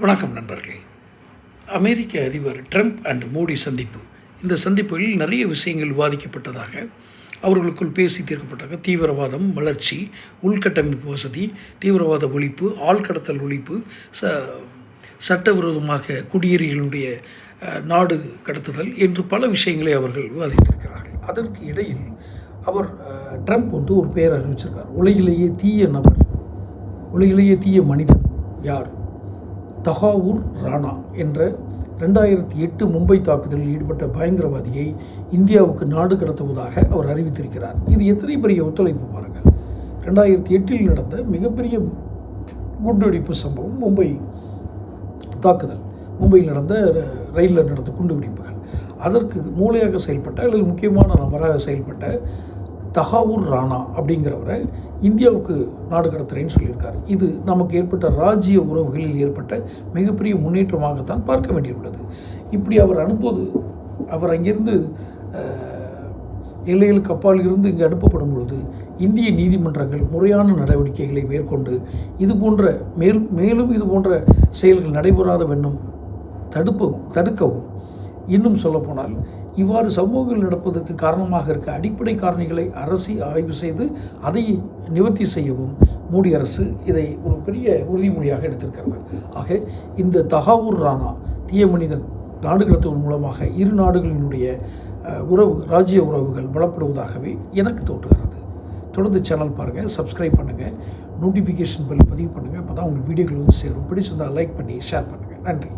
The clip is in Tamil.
வணக்கம் நண்பர்களே. அமெரிக்க அதிபர் ட்ரம்ப் அண்ட் மோடி சந்திப்பு. இந்த சந்திப்புகளில் நிறைய விஷயங்கள் விவாதிக்கப்பட்டதாக அவர்களுக்குள் பேசி தீர்க்கப்பட்டாங்க தீவிரவாதம் வளர்ச்சி உள்கட்டமைப்பு வசதி தீவிரவாத ஒழிப்பு ஆள்கடத்தல் ஒழிப்பு ச சட்டவிரோதமாக குடியேறிகளுடைய நாடு கடத்துதல் என்று பல விஷயங்களை அவர்கள் விவாதித்திருக்கிறார்கள். அதற்கு இடையில் அவர் ட்ரம்ப் வந்து ஒரு பெயர் அறிவிச்சிருக்கார். உலகிலேயே தீய நபர். உலகிலேயே தீய மனிதன் யார்? தகாவூர் ராணா என்ற ரெண்டாயிரத்தி எட்டு மும்பை தாக்குதலில் ஈடுபட்ட பயங்கரவாதியை இந்தியாவுக்கு நாடு கடத்துவதாக அவர் அறிவித்திருக்கிறார். இது எத்தனை பெரிய ஒத்துழைப்பு பாருங்கள். ரெண்டாயிரத்தி எட்டில் நடந்த மிகப்பெரிய குண்டுவெடிப்பு சம்பவம் மும்பை தாக்குதல். மும்பையில் நடந்த ர- ரயிலில் நடந்த குண்டுவெடிப்புகள். அதற்கு மூளையாக செயல்பட்ட அல்லது முக்கியமான நபராக செயல்பட்ட தகாவூர் ராணா அப்படிங்கிறவரை இந்தியாவுக்கு நாடு கடத்துறேன்னு சொல்லியிருக்காரு. இது நமக்கு ஏற்பட்ட ராஜ்ய உறவுகளில் ஏற்பட்ட மிகப்பெரிய முன்னேற்றமாகத்தான் பார்க்க வேண்டியுள்ளது. இப்படி அவர் அனுப்புவது அவர் அங்கிருந்து எல்லையில் எல்லைகளுக்கு அப்பால் இருந்து இங்கு அனுப்பப்படும் பொழுது இந்திய நீதிமன்றங்கள் முறையான நடவடிக்கைகளை மேற்கொண்டு இது போன்ற மேல் மேலும் இது போன்ற செயல்கள் நடைபெறாத வண்ணம் தடுப்பவும் தடுக்கவும் இன்னும் சொல்லப்போனால் இவ்வாறு சமூகங்கள் நடப்பதற்கு காரணமாக இருக்க அடிப்படை காரணிகளை அரசு ஆய்வு செய்து அதை நிவர்த்தி செய்யவும் மோடி அரசு இதை ஒரு பெரிய உறுதிமொழியாக எடுத்திருக்கிறது. ஆக இந்த தகாவூர் ராணா தீய மனிதன் நாடு கடத்துவதன் மூலமாக இரு நாடுகளினுடைய உறவு ராஜ்ய உறவுகள் பலப்படுவதாகவே எனக்கு தோன்றுகிறது. தொடர்ந்து சேனல் பாருங்கள் சப்ஸ்கிரைப் பண்ணுங்கள் நோட்டிஃபிகேஷன் பில் பதிவு பண்ணுங்கள் அப்போ தான் உங்களுக்கு வீடியோக்கள் வந்து சேரும். பிடிச்சிருந்தால் லைக் பண்ணி ஷேர் பண்ணுங்கள் நன்றி.